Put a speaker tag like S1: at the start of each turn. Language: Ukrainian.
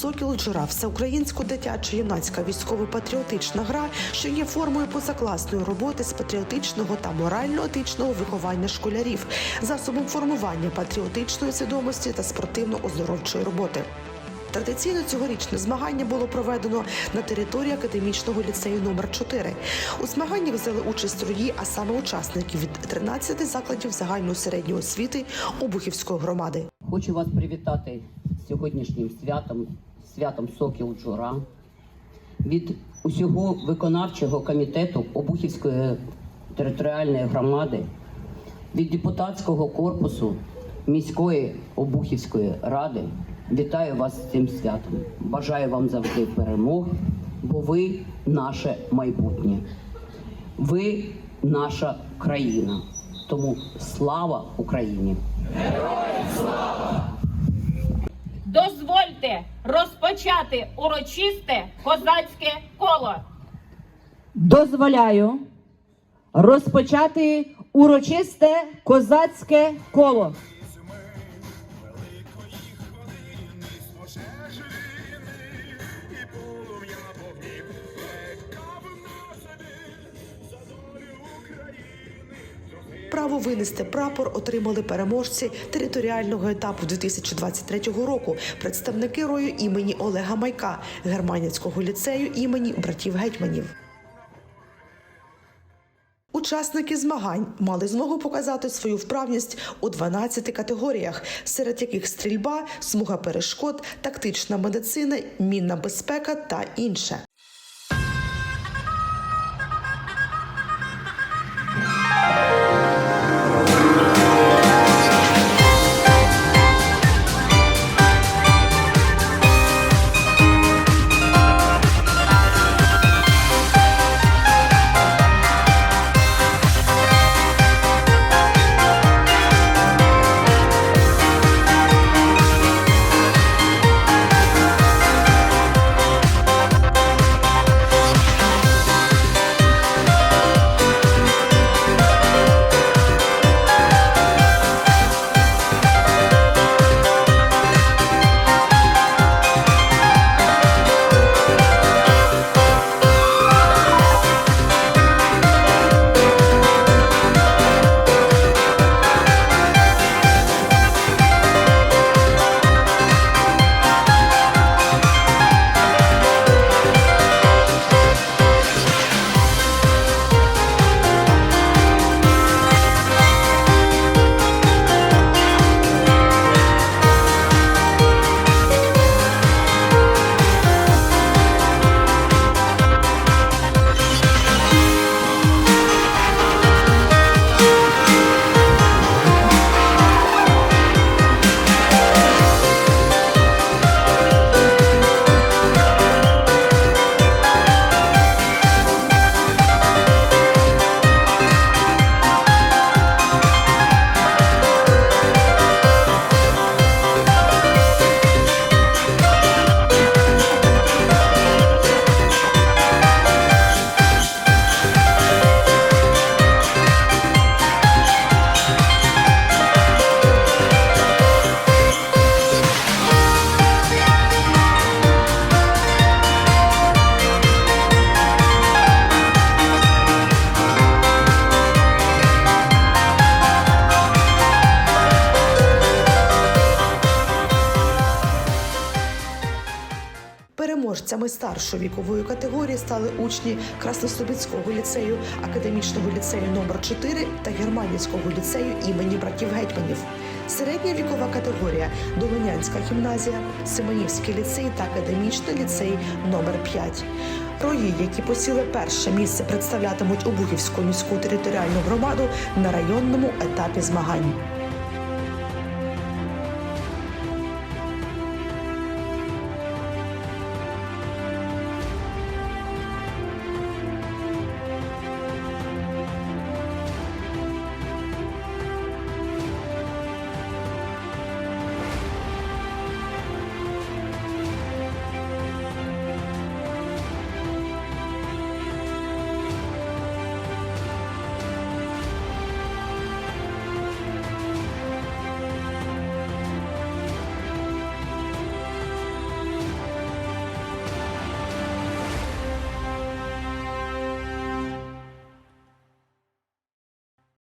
S1: Сокіл Джура всеукраїнсько дитяча юнацька військово-патріотична гра, що є формою позакласної роботи з патріотичного та морально-етичного виховання школярів, засобом формування патріотичної свідомості та спортивно-оздоровчої роботи. Традиційно цьогорічне змагання було проведено на території академічного ліцею номер 4 У змаганні взяли участь рої, а саме учасники від 13 закладів загальної середньої освіти Обухівської громади.
S2: Хочу вас привітати сьогоднішнім святом, святом Сокіл Джура. Від усього виконавчого комітету Обухівської територіальної громади, від депутатського корпусу міської Обухівської ради вітаю вас з цим святом. Бажаю вам завжди перемог, бо ви наше майбутнє. Ви наша країна. Тому слава Україні!
S3: Дозвольте розпочати урочисте козацьке коло.
S4: Дозволяю розпочати урочисте козацьке коло.
S1: Право винести прапор отримали переможці територіального етапу 2023 року, представники рою імені Олега Майка, Германівського ліцею імені братів гетьманів. Учасники змагань мали змогу показати свою вправність у 12 категоріях, серед яких стрільба, смуга перешкод, тактична медицина, мінна безпека та інше. Переможцями старшої вікової категорії стали учні Краснослобідського ліцею, академічного ліцею номер 4 та Германівського ліцею імені братів гетьманів. Середня вікова категорія Долонянська гімназія, Семенівський ліцей та академічний ліцей номер 5 Рої, які посіли перше місце, представлятимуть Обухівську міську територіальну громаду на районному етапі змагань.